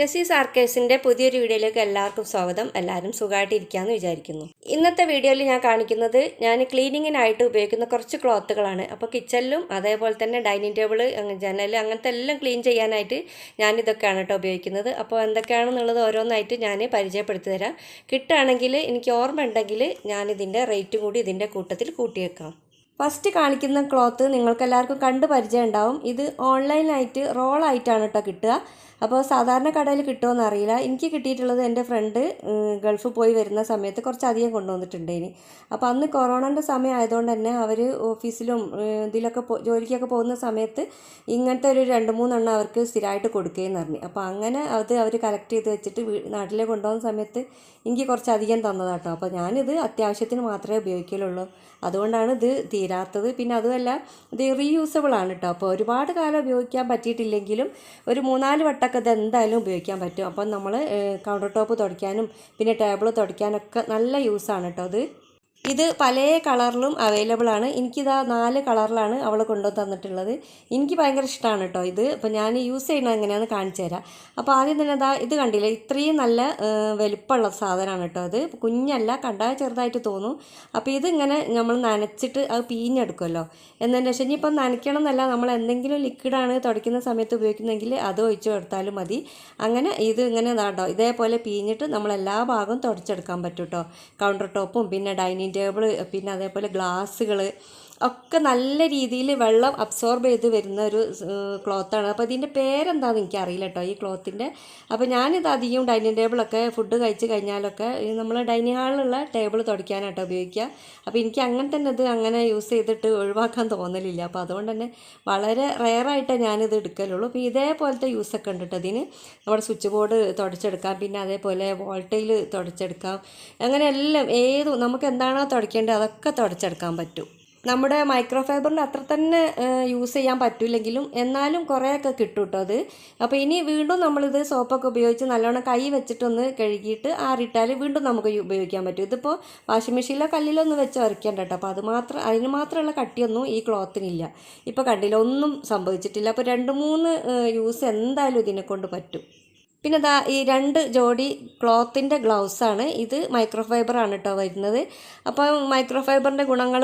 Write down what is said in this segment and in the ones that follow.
നസീസ് ആർക്കേഴ്സിന്റെ പുതിയൊരു വീഡിയോയിലേക്ക് എല്ലാവർക്കും സ്വാഗതം. എല്ലാവരും സുഖമായിട്ടിരിക്കാമെന്ന് വിചാരിക്കുന്നു. ഇന്നത്തെ വീഡിയോയിൽ ഞാൻ കാണിക്കുന്നത് ഞാൻ ക്ലീനിങ്ങിനായിട്ട് ഉപയോഗിക്കുന്ന കുറച്ച് ക്ലോത്തുകളാണ്. അപ്പോൾ കിച്ചണിലും അതേപോലെ തന്നെ ഡൈനിങ് ടേബിൾ ജനൽ അങ്ങനത്തെ എല്ലാം ക്ലീൻ ചെയ്യാനായിട്ട് ഞാൻ ഇതൊക്കെയാണ് കേട്ടോ ഉപയോഗിക്കുന്നത്. അപ്പോൾ എന്തൊക്കെയാണെന്നുള്ളത് ഓരോന്നായിട്ട് ഞാൻ പരിചയപ്പെടുത്തി തരാം. കിട്ടുകയാണെങ്കിൽ എനിക്ക് ഓർമ്മ ഉണ്ടെങ്കിൽ ഞാനിതിന്റെ റേറ്റും കൂടി ഇതിന്റെ കൂട്ടത്തിൽ കൂട്ടിയേക്കാം. ഫസ്റ്റ് കാണിക്കുന്ന ക്ലോത്ത് നിങ്ങൾക്ക് എല്ലാവർക്കും കണ്ട് പരിചയം ഉണ്ടാവും ഇത് ഓൺലൈനായിട്ട് റോളായിട്ടാണ് കേട്ടോ കിട്ടുക. അപ്പോൾ സാധാരണ കടയിൽ കിട്ടുമോ അറിയില്ല. എനിക്ക് കിട്ടിയിട്ടുള്ളത് എന്റെ ഫ്രണ്ട് ഗൾഫ് പോയി വരുന്ന സമയത്ത് കുറച്ചധികം കൊണ്ടുവന്നിട്ടുണ്ട് ഇനി. അപ്പോൾ അന്ന് കൊറോണന്റെ സമയം ആയതുകൊണ്ട് തന്നെ അവർ ഓഫീസിലും ഇതിലൊക്കെ ജോലിക്കൊക്കെ പോകുന്ന സമയത്ത് ഇങ്ങനത്തെ ഒരു രണ്ട് മൂന്നെണ്ണം അവർക്ക് സ്ഥിരമായിട്ട് കൊടുക്കുകയെന്ന് പറഞ്ഞു. അപ്പോൾ അങ്ങനെ അത് അവർ കളക്ട് ചെയ്ത് വെച്ചിട്ട് നാട്ടിലേക്ക് കൊണ്ടുപോകുന്ന സമയത്ത് എനിക്ക് കുറച്ചധികം തന്നതാട്ടോ അപ്പോൾ ഞാനിത് അത്യാവശ്യത്തിന് മാത്രമേ ഉപയോഗിക്കലുള്ളൂ. അതുകൊണ്ടാണ് ഇത് തീരാത്തത്. പിന്നെ അതുമല്ല ഇത് റീയൂസബിൾ ആണ് കേട്ടോ അപ്പോൾ ഒരുപാട് കാലം ഉപയോഗിക്കാൻ പറ്റിയിട്ടില്ലെങ്കിലും ഒരു മൂന്നാൽ വട്ടമൊക്കെ ഇത് എന്തായാലും ഉപയോഗിക്കാൻ പറ്റും. അപ്പം നമ്മൾ കൗണ്ടർ ടോപ്പ് തുടയ്ക്കാനും പിന്നെ ടേബിൾ തുടയ്ക്കാനൊക്കെ നല്ല യൂസാണ് കേട്ടോ അത് ഇത് പല കളറിലും അവൈലബിൾ ആണ്. എനിക്കിതാ നാല് കളറിലാണ് അവൾ കൊണ്ടുവന്ന് തന്നിട്ടുള്ളത്. എനിക്ക് ഭയങ്കര ഇഷ്ടമാണ് കേട്ടോ ഇത്. അപ്പോൾ ഞാൻ യൂസ് ചെയ്യുന്നത് എങ്ങനെയാണെന്ന് കാണിച്ചു തരാം. അപ്പോൾ ആദ്യം തന്നെ അതാ ഇത് കണ്ടില്ലേ? ഇത്രയും നല്ല വലുപ്പമുള്ള സാധനമാണ് കേട്ടോ അത് കുഞ്ഞല്ല കണ്ടാൽ ചെറുതായിട്ട് തോന്നും. അപ്പോൾ ഇതിങ്ങനെ നമ്മൾ നനച്ചിട്ട് അത് പീഞ്ഞെടുക്കുമല്ലോ എന്നതിന് ശേഷം ഇനിയിപ്പം നനയ്ക്കണം എന്നല്ല നമ്മൾ എന്തെങ്കിലും ലിക്വിഡാണ് തുടയ്ക്കുന്ന സമയത്ത് ഉപയോഗിക്കുന്നതെങ്കിൽ അത് ഒഴിച്ചു കൊടുത്താലും മതി. അങ്ങനെ ഇത് ഇങ്ങനെ ഇതാട്ടോ ഇതേപോലെ പീഞ്ഞിട്ട് നമ്മൾ എല്ലാ ഭാഗവും തുടച്ചെടുക്കാൻ പറ്റും കേട്ടോ കൗണ്ടർ ടോപ്പും പിന്നെ ഡൈനിങ് ടേബിൾ പിന്നെ അതേപോലെ ഗ്ലാസ്സുകൾ ഒക്കെ നല്ല രീതിയിൽ വെള്ളം അബ്സോർബ് ചെയ്ത് വരുന്ന ഒരു ക്ലോത്താണ്. അപ്പോൾ ഇതിന്റെ പേരെന്താണെന്ന് എനിക്കറിയില്ല കേട്ടോ ഈ ക്ലോത്തിന്റെ അപ്പോൾ ഞാനിത് അധികം ഡൈനിങ് ടേബിളൊക്കെ ഫുഡ് കഴിച്ച് കഴിഞ്ഞാലൊക്കെ നമ്മൾ ഡൈനിങ് ഹാളിലുള്ള ടേബിൾ തുടയ്ക്കാനായിട്ട് ഉപയോഗിക്കുക അപ്പോൾ എനിക്ക് അങ്ങനെ തന്നെ ഇത് അങ്ങനെ യൂസ് ചെയ്തിട്ട് ഒഴിവാക്കാൻ തോന്നലില്ല. അപ്പോൾ അതുകൊണ്ട് തന്നെ വളരെ റെയറായിട്ടേ ഞാനിത് എടുക്കലുള്ളൂ. അപ്പോൾ ഇതേപോലത്തെ യൂസൊക്കെ ഉണ്ട് ഇതിന് നമ്മുടെ സ്വിച്ച് ബോർഡ് തുടച്ചെടുക്കാം പിന്നെ അതേപോലെ വോൾട്ടയിൽ തുടച്ചെടുക്കാം. അങ്ങനെ എല്ലാം ഏതും നമുക്ക് എന്താണോ തുടയ്ക്കേണ്ടത് അതൊക്കെ തുടച്ചെടുക്കാൻ പറ്റും. നമ്മുടെ മൈക്രോ ഫൈബറിന്റെ അത്ര തന്നെ യൂസ് ചെയ്യാൻ പറ്റില്ലെങ്കിലും എന്നാലും കുറേയൊക്കെ കിട്ടും കേട്ടോ അത്. അപ്പോൾ ഇനി വീണ്ടും നമ്മളിത് സോപ്പൊക്കെ ഉപയോഗിച്ച് നല്ലോണം കൈ വെച്ചിട്ടൊന്ന് കഴുകിയിട്ട് ആറിട്ടാൽ വീണ്ടും നമുക്ക് ഉപയോഗിക്കാൻ പറ്റും. ഇതിപ്പോൾ വാഷിംഗ് മെഷീനിലോ കല്ലിലോ ഒന്ന് വെച്ച് ഉരയ്ക്കേണ്ട കേട്ടോ. അപ്പോൾ അത് മാത്രം അതിന് മാത്രമുള്ള കട്ടിയൊന്നും ഈ ക്ലോത്തിനില്ല. ഇപ്പോൾ കണ്ടില്ല ഒന്നും സംഭവിച്ചിട്ടില്ല. അപ്പോൾ രണ്ട് മൂന്ന് യൂസ് എന്തായാലും ഇതിനെ കൊണ്ട് പറ്റും. പിന്നെ ദാ ഈ രണ്ട് ജോഡി ക്ലോത്തിന്റെ ഗ്ലൗസാണ്. ഇത് മൈക്രോ ഫൈബർ ആണ് കേട്ടോ വരുന്നത്. അപ്പോൾ മൈക്രോ ഫൈബറിന്റെ ഗുണങ്ങൾ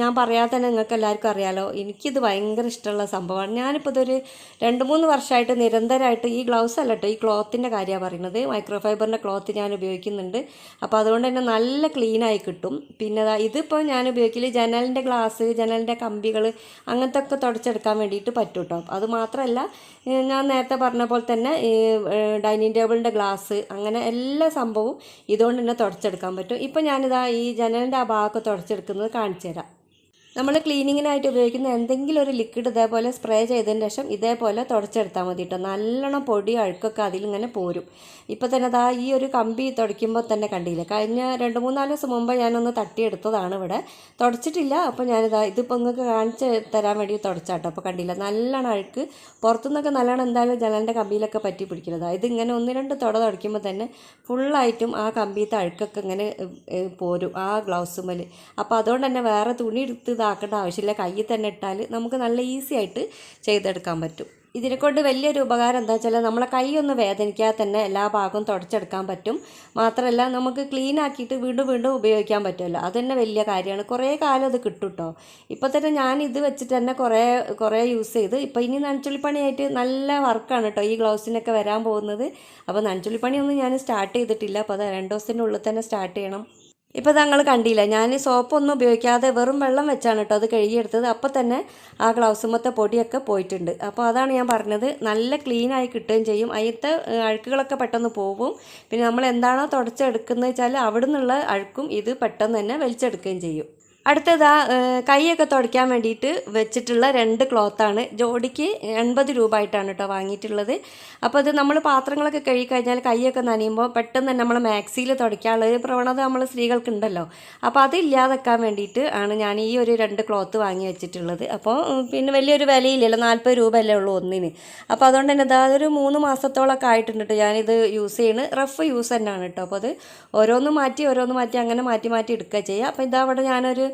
ഞാൻ പറയാതെ തന്നെ നിങ്ങൾക്ക് എല്ലാവർക്കും അറിയാലോ. എനിക്കിത് ഭയങ്കര ഇഷ്ടമുള്ള സംഭവമാണ്. ഞാനിപ്പോൾ ഇതൊരു രണ്ട് മൂന്ന് വർഷമായിട്ട് നിരന്തരമായിട്ട് ഈ ഗ്ലൗസ് അല്ല കേട്ടോ ഈ ക്ലോത്തിന്റെ കാര്യമാണ് പറയുന്നത്. മൈക്രോ ഫൈബറിന്റെ ക്ലോത്ത് ഞാൻ ഉപയോഗിക്കുന്നുണ്ട്. അപ്പോൾ അതുകൊണ്ട് തന്നെ നല്ല ക്ലീനായി കിട്ടും. പിന്നെ ഇതിപ്പോൾ ഞാൻ ഉപയോഗിക്കില്ല ജനലിന്റെ ഗ്ലാസ് ജനലിന്റെ കമ്പികൾ അങ്ങനത്തെ ഒക്കെ തുടച്ചെടുക്കാൻ വേണ്ടിയിട്ട് പറ്റും കേട്ടോ അത് മാത്രമല്ല ഞാൻ നേരത്തെ പറഞ്ഞ പോലെ തന്നെ ഡൈനിങ് ടേബിളിന്റെ ഗ്ലാസ് അങ്ങനെ എല്ലാ സംഭവവും ഇതുകൊണ്ട് തന്നെ തുടച്ചെടുക്കാൻ പറ്റും. ഇപ്പം ഞാനിതാ ഈ ജനലിന്റെ ആ ഭാഗമൊക്കെ തുടച്ചെടുക്കുന്നത് കാണിച്ചു തരാം നമ്മൾ ക്ലീനിങ്ങിനായിട്ട് ഉപയോഗിക്കുന്ന എന്തെങ്കിലും ഒരു ലിക്വിഡ് ഇതേപോലെ സ്പ്രേ ചെയ്തതിന് ശേഷം ഇതേപോലെ തുടച്ചെടുത്താൽ മതി കേട്ടോ നല്ലോണം പൊടി അഴുക്കൊക്കെ അതിലിങ്ങനെ പോരും. ഇപ്പോൾ തന്നെ ദാ ഈ ഒരു കമ്പി തുടയ്ക്കുമ്പോൾ തന്നെ കണ്ടില്ലേ? കഴിഞ്ഞ രണ്ട് മൂന്നാൽ ദിവസം മുമ്പ് ഞാനൊന്ന് തട്ടിയെടുത്തതാണ് ഇവിടെ. തുടച്ചിട്ടില്ല. അപ്പോൾ ഞാനിതാ ഇതിപ്പോൾ നിങ്ങൾക്ക് കാണിച്ച് തരാൻ വേണ്ടി തുടച്ചാട്ടോ. അപ്പോൾ കണ്ടില്ല? നല്ലോണം അഴുക്ക്. പുറത്തുനിന്നൊക്കെ നല്ലോണം എന്തായാലും ജനലിന്റെ കമ്പിയിലൊക്കെ പറ്റി പിടിക്കുന്നത്. ഇങ്ങനെ ഒന്ന് രണ്ട് തുട തുടയ്ക്കുമ്പോൾ തന്നെ ഫുള്ളായിട്ടും ആ കമ്പിയത്തെ അഴുക്കൊക്കെ ഇങ്ങനെ പോരും. ആ ഗ്ലൗസുമ്മൽ അപ്പോൾ അതുകൊണ്ട് തന്നെ വേറെ തുണി എടുത്ത് ഇതാക്കേണ്ട ആവശ്യമില്ല. കയ്യിൽ തന്നെ ഇട്ടാൽ നമുക്ക് നല്ല ഈസി ആയിട്ട് ചെയ്തെടുക്കാൻ പറ്റും. ഇതിനെക്കൊണ്ട് വലിയൊരു ഉപകാരം എന്താ വെച്ചാൽ നമ്മളെ കൈയൊന്ന് വേദനിക്കാതെ തന്നെ എല്ലാ ഭാഗവും തുടച്ചെടുക്കാൻ പറ്റും. മാത്രമല്ല നമുക്ക് ക്ലീൻ ആക്കിയിട്ട് വീണ്ടും വീണ്ടും ഉപയോഗിക്കാൻ പറ്റുമല്ലോ. അത് തന്നെ വലിയ കാര്യമാണ്. കുറേ കാലം അത് കിട്ടും കേട്ടോ ഇപ്പോൾ തന്നെ ഞാൻ ഇത് വെച്ചിട്ട് തന്നെ കുറേ കുറേ യൂസ് ചെയ്ത് ഇപ്പോൾ ഇനി നനച്ചുള്ളിപ്പണിയായിട്ട് നല്ല വർക്കാണ് കേട്ടോ ഈ ഗ്ലൗസിനൊക്കെ വരാൻ പോകുന്നത്. അപ്പോൾ നനച്ചുള്ളിപ്പണിയൊന്നും ഞാൻ സ്റ്റാർട്ട് ചെയ്തിട്ടില്ല. അപ്പോൾ അത് രണ്ട് ദിവസത്തിന്റെ ഉള്ളിൽ തന്നെ സ്റ്റാർട്ട് ചെയ്യണം. ഇപ്പോൾ തങ്ങൾ കണ്ടില്ല ഞാൻ സോപ്പൊന്നും ഉപയോഗിക്കാതെ വെറും വെള്ളം വെച്ചാണ് കേട്ടോ അത് കഴുകിയെടുത്തത്. അപ്പോൾ തന്നെ ആ ഗ്ലൗസുമത്തെ പൊടിയൊക്കെ പോയിട്ടുണ്ട്. അപ്പോൾ അതാണ് ഞാൻ പറഞ്ഞത് നല്ല ക്ലീനായി കിട്ടുകയും ചെയ്യും. അതിലത്തെ അഴുക്കുകളൊക്കെ പെട്ടെന്ന് പോകും പിന്നെ നമ്മൾ എന്താണോ തുടച്ചെടുക്കുന്നത് വെച്ചാൽ അവിടെ നിന്നുള്ള അഴുക്കും ഇത് പെട്ടെന്ന് തന്നെ വലിച്ചെടുക്കുകയും ചെയ്യും. അടുത്തതാ കൈയൊക്കെ തുടയ്ക്കാൻ വേണ്ടിയിട്ട് വെച്ചിട്ടുള്ള രണ്ട് ക്ലോത്താണ്. ജോഡിക്ക് എൺപത് രൂപ ആയിട്ടാണ് കേട്ടോ വാങ്ങിയിട്ടുള്ളത്. അപ്പോൾ അത് നമ്മൾ പാത്രങ്ങളൊക്കെ കഴുകിക്കഴിഞ്ഞാൽ കൈയൊക്കെ നനയുമ്പോൾ പെട്ടെന്ന് തന്നെ നമ്മൾ മാക്സിയിൽ തുടയ്ക്കാനുള്ള ഒരു പ്രവണത നമ്മൾ സ്ത്രീകൾക്കുണ്ടല്ലോ. അപ്പോൾ അതില്ലാതെക്കാൻ വേണ്ടിയിട്ട് ആണ് ഞാൻ ഈ ഒരു രണ്ട് ക്ലോത്ത് വാങ്ങി വെച്ചിട്ടുള്ളത്. അപ്പോൾ പിന്നെ വലിയൊരു വിലയില്ലല്ലോ നാൽപ്പത് രൂപ അല്ലേ ഉള്ളൂ ഒന്നിന്. അപ്പോൾ അതുകൊണ്ട് തന്നെ ഇതാ ഒരു മൂന്ന് മാസത്തോളമൊക്കെ ആയിട്ടുണ്ട് കേട്ടോ ഞാനിത് യൂസ് ചെയ്യുന്നത് റഫ് യൂസ് തന്നെയാണ് കേട്ടോ. അപ്പോൾ അത് ഓരോന്ന് മാറ്റി ഓരോന്ന് മാറ്റി അങ്ങനെ മാറ്റി മാറ്റി എടുക്കുക ചെയ്യുക. അപ്പോൾ ഇതാ അവിടെ ഞാനൊരു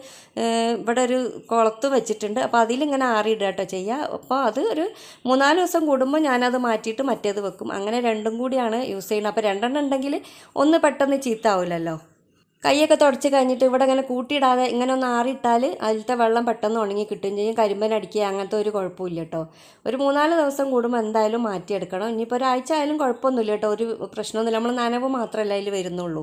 ഇവിടെ ഒരു കുളത്ത് വെച്ചിട്ടുണ്ട്. അപ്പോൾ അതിലിങ്ങനെ ആറിയിടുക കേട്ടോ ചെയ്യുക അപ്പോൾ അത് ഒരു മൂന്നാൽ ദിവസം കൂടുമ്പോൾ ഞാനത് മാറ്റിയിട്ട് മറ്റേത് വെക്കും. അങ്ങനെ രണ്ടും കൂടിയാണ് യൂസ് ചെയ്യുന്നത്. അപ്പോൾ രണ്ടെണ്ണം ഉണ്ടെങ്കിൽ ഒന്ന് പെട്ടെന്ന് ചീത്താവില്ലല്ലോ കൈയൊക്കെ തുടച്ച് കഴിഞ്ഞിട്ട് ഇവിടെ ഇങ്ങനെ കൂട്ടിയിടാതെ ഇങ്ങനെ ഒന്ന് ആറിയിട്ടാൽ അതിലത്തെ വെള്ളം പെട്ടെന്ന് ഉണങ്ങി കിട്ടുകയും ചെയ്യും. കരിമ്പനടിക്കുക അങ്ങനത്തെ ഒരു കുഴപ്പമില്ല കേട്ടോ. ഒരു മൂന്നാൽ ദിവസം കൂടുമ്പോൾ എന്തായാലും മാറ്റിയെടുക്കണം. ഇനിയിപ്പോൾ ഒരാഴ്ച ആയാലും കുഴപ്പമൊന്നുമില്ല കേട്ടോ. ഒരു പ്രശ്നമൊന്നുമില്ല. നമ്മൾ നനവ് മാത്രമല്ല അതിൽ വരുന്നുള്ളൂ.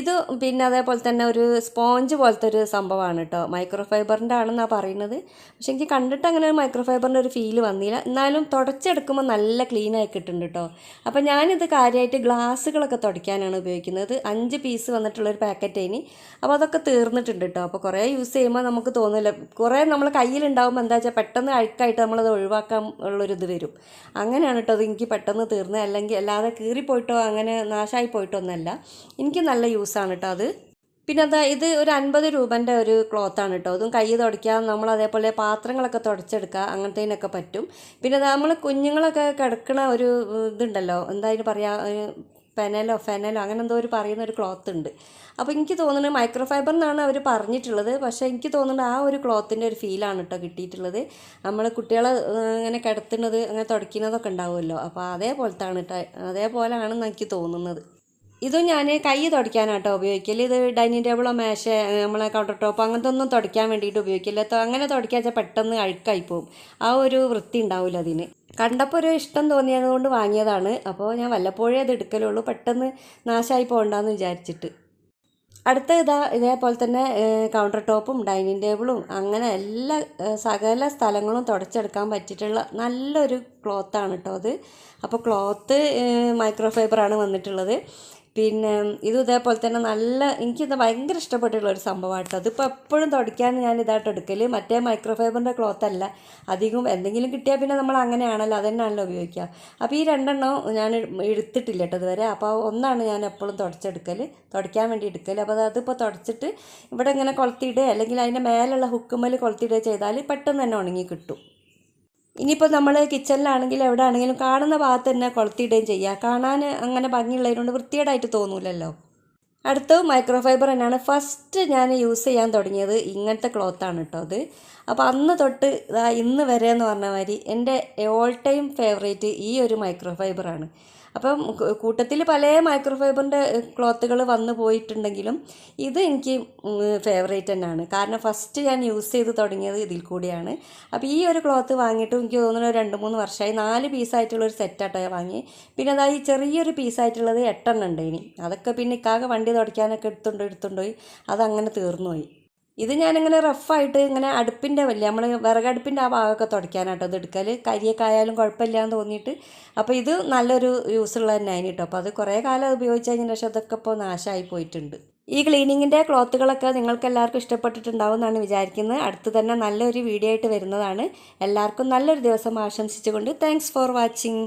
ഇത് പിന്നെ അതേപോലെ തന്നെ ഒരു സ്പോഞ്ച് പോലത്തെ ഒരു സംഭവമാണ് കേട്ടോ. മൈക്രോ ഫൈബറിന്റെ ആണെന്നാണ് പറയുന്നത്. പക്ഷെ എനിക്ക് കണ്ടിട്ട് അങ്ങനെ ഒരു മൈക്രോ ഫൈബറിന്റെ ഒരു ഫീൽ വന്നില്ല. എന്നാലും തുടച്ചെടുക്കുമ്പോൾ നല്ല ക്ലീൻ ആയി കിട്ടുന്നുണ്ട് കേട്ടോ. അപ്പോൾ ഞാനിത് കാര്യമായിട്ട് ഗ്ലാസ്സുകളൊക്കെ തുടയ്ക്കാനാണ് ഉപയോഗിക്കുന്നത്. അഞ്ച് പീസ് വന്നിട്ടുള്ളൊരു പാക്കറ്റ് ഇനി. അപ്പോൾ അതൊക്കെ തീർന്നിട്ടുണ്ട് കേട്ടോ. അപ്പോൾ കുറേ യൂസ് ചെയ്യുമ്പോൾ നമുക്ക് തോന്നില്ല കുറേ നമ്മൾ കയ്യിലുണ്ടാകുമ്പോൾ എന്താ വെച്ചാൽ പെട്ടെന്ന് അഴുക്കായിട്ട് നമ്മളത് ഒഴിവാക്കാൻ ഉള്ളൊരിത് വരും. അങ്ങനെയാണ് കേട്ടോ അത് എനിക്ക് പെട്ടെന്ന് തീർന്നത് അല്ലെങ്കിൽ അല്ലാതെ കീറിപ്പോയിട്ടോ അങ്ങനെ നാശമായി പോയിട്ടോ ഒന്നല്ല. എനിക്ക് നല്ല യൂസാണ് കേട്ടോ അത്. പിന്നെ അതാ ഇത് ഒരു അൻപത് രൂപന്റെ ഒരു ക്ലോത്താണ് കേട്ടോ അതും കൈ തുടയ്ക്കാം നമ്മൾ അതേപോലെ പാത്രങ്ങളൊക്കെ തുടച്ചെടുക്കുക അങ്ങനത്തേനൊക്കെ പറ്റും. പിന്നെ നമ്മൾ കുഞ്ഞുങ്ങളൊക്കെ കിടക്കുന്ന ഒരു ഇതുണ്ടല്ലോ എന്താ അതിന് പറയുക പെനലോ ഫെനലോ അങ്ങനെ എന്തോ ഒരു പറയുന്ന ഒരു ക്ലോത്ത് ഉണ്ട്. അപ്പോൾ എനിക്ക് തോന്നുന്നത് മൈക്രോ ഫൈബർ എന്നാണ് അവർ പറഞ്ഞിട്ടുള്ളത്. പക്ഷേ എനിക്ക് തോന്നുന്നത് ആ ഒരു ക്ലോത്തിന്റെ ഒരു ഫീലാണ് കേട്ടോ കിട്ടിയിട്ടുള്ളത്. നമ്മൾ കുട്ടികളെ ഇങ്ങനെ കിടത്തുന്നത് അങ്ങനെ തുടയ്ക്കുന്നതൊക്കെ ഉണ്ടാവുമല്ലോ. അപ്പോൾ അതേപോലത്താണ് കേട്ടോ അതേപോലെയാണെന്ന് എനിക്ക് തോന്നുന്നത്. ഇതും ഞാൻ കൈ തുടയ്ക്കാനാട്ടോ ഉപയോഗിക്കില്ല ഇത് ഡൈനിങ് ടേബിളോ മേശ നമ്മളെ കൗണ്ടർ ടോപ്പ് അങ്ങനത്തെ ഒന്നും തുടയ്ക്കാൻ വേണ്ടിയിട്ട് ഉപയോഗിക്കില്ല. അങ്ങനെ തുടയ്ക്കാൻ വെച്ചാൽ പെട്ടെന്ന് അഴുക്കായി പോകും ആ ഒരു വൃത്തി ഉണ്ടാവില്ല അതിന്. കണ്ടപ്പോൾ ഒരു ഇഷ്ടം തോന്നിയത് കൊണ്ട് വാങ്ങിയതാണ്. അപ്പോൾ ഞാൻ വല്ലപ്പോഴേ അത് എടുക്കലുള്ളൂ. പെട്ടെന്ന് നാശമായി പോകണ്ടെന്ന് വിചാരിച്ചിട്ട്. അടുത്ത ഇതാ ഇതേപോലെ തന്നെ കൗണ്ടർ ടോപ്പും ഡൈനിങ് ടേബിളും അങ്ങനെ എല്ലാ സകല സ്ഥലങ്ങളും തുടച്ചെടുക്കാൻ പറ്റിയിട്ടുള്ള നല്ലൊരു ക്ലോത്താണ് കേട്ടോ അത്. അപ്പോൾ ക്ലോത്ത് മൈക്രോ ഫൈബറാണ് വന്നിട്ടുള്ളത്. പിന്നെ ഇതും ഇതേപോലെ തന്നെ നല്ല എനിക്കിത് ഭയങ്കര ഇഷ്ടപ്പെട്ടിട്ടുള്ള ഒരു സംഭവമാണ് കേട്ടോ അതിപ്പോൾ എപ്പോഴും തുടയ്ക്കാൻ ഞാൻ ഇതായിട്ട് എടുക്കൽ മറ്റേ മൈക്രോ ഫൈബറിന്റെ ക്ലോത്ത് അല്ല. അധികം എന്തെങ്കിലും കിട്ടിയാൽ പിന്നെ നമ്മൾ അങ്ങനെയാണല്ലോ അതന്നെയാണല്ലോ ഉപയോഗിക്കുക അപ്പോൾ ഈ രണ്ടെണ്ണം ഞാൻ എടുത്തിട്ടില്ല കേട്ടോ ഇതുവരെ. അപ്പോൾ ഒന്നാണ് ഞാൻ എപ്പോഴും തുടച്ചെടുക്കൽ തുടയ്ക്കാൻ വേണ്ടി എടുക്കൽ അപ്പോൾ അതിപ്പോൾ തുടച്ചിട്ട് ഇവിടെ ഇങ്ങനെ കൊളുത്തിയിടുക അല്ലെങ്കിൽ അതിന്റെ മേലുള്ള ഹുക്കുമ്മൽ കൊളുത്തിയിടുക ചെയ്താൽ പെട്ടെന്ന് തന്നെ ഉണങ്ങി കിട്ടും. ഇനിയിപ്പോൾ നമ്മൾ കിച്ചണിലാണെങ്കിലും എവിടെ ആണെങ്കിലും കാണുന്ന ഭാഗത്ത് തന്നെ കൊളുത്തിയിടുകയും ചെയ്യുക കാണാൻ അങ്ങനെ ഭംഗിയുള്ളതിനോട് വൃത്തികേടായിട്ട് തോന്നൂലല്ലോ. അടുത്ത മൈക്രോ ഫൈബർ തന്നെയാണ്. ഫസ്റ്റ് ഞാൻ യൂസ് ചെയ്യാൻ തുടങ്ങിയത് ഇങ്ങനത്തെ ക്ലോത്താണ് കേട്ടോ അത്. അപ്പോൾ അന്ന് തൊട്ട് ഇതാ ഇന്ന് വരെ എന്ന് പറഞ്ഞ മാതിരി എന്റെ ഓൾ ടൈം ഫേവറേറ്റ് ഈ ഒരു മൈക്രോ ഫൈബറാണ് അപ്പം കൂട്ടത്തിൽ പല മൈക്രോ ഫൈബറിന്റെ ക്ലോത്തുകൾ വന്നു പോയിട്ടുണ്ടെങ്കിലും ഇത് എനിക്ക് ഫേവറേറ്റ് തന്നെയാണ്. കാരണം ഫസ്റ്റ് ഞാൻ യൂസ് ചെയ്ത് തുടങ്ങിയത് ഇതിൽ കൂടിയാണ്. അപ്പോൾ ഈ ഒരു ക്ലോത്ത് വാങ്ങിയിട്ട് എനിക്ക് തോന്നുന്നു രണ്ട് മൂന്ന് വർഷമായി നാല് പീസായിട്ടുള്ളൊരു സെറ്റാട്ടോ ഞാൻ വാങ്ങി പിന്നെ അതായത് ചെറിയൊരു പീസായിട്ടുള്ളത് എട്ടെണ്ണം ഉണ്ട് ഇനി. അതൊക്കെ പിന്നെ ഇക്കാകെ വണ്ടി തുടയ്ക്കാനൊക്കെ എടുത്തുകൊണ്ട് എടുത്തുകൊണ്ടുപോയി അതങ്ങനെ തീർന്നു പോയി ഇത് ഞാനിങ്ങനെ റഫായിട്ട് ഇങ്ങനെ അടുപ്പിന്റെ വലിയ നമ്മൾ വിറകടുപ്പിന്റെ ആ ഭാഗമൊക്കെ തുടയ്ക്കാനാട്ടോ ഇത് എടുക്കൽ കരിയൊക്കെ ആയാലും കുഴപ്പമില്ല എന്ന് തോന്നിയിട്ട്. അപ്പോൾ ഇത് നല്ലൊരു യൂസുള്ള തന്നെയാണ് കേട്ടോ അപ്പോൾ അത് കുറേ കാലം ഉപയോഗിച്ച് കഴിഞ്ഞ പക്ഷേ അതൊക്കെ ഇപ്പോൾ നാശമായി പോയിട്ടുണ്ട്. ഈ ക്ലീനിങ്ങിന്റെ ക്ലോത്തുകളൊക്കെ നിങ്ങൾക്ക് എല്ലാവർക്കും ഇഷ്ടപ്പെട്ടിട്ടുണ്ടാവും എന്നാണ് വിചാരിക്കുന്നത്. അടുത്ത് തന്നെ നല്ലൊരു വീഡിയോ ആയിട്ട് വരുന്നതാണ്. എല്ലാവർക്കും നല്ലൊരു ദിവസം ആശംസിച്ചുകൊണ്ട് താങ്ക്സ് ഫോർ വാച്ചിങ്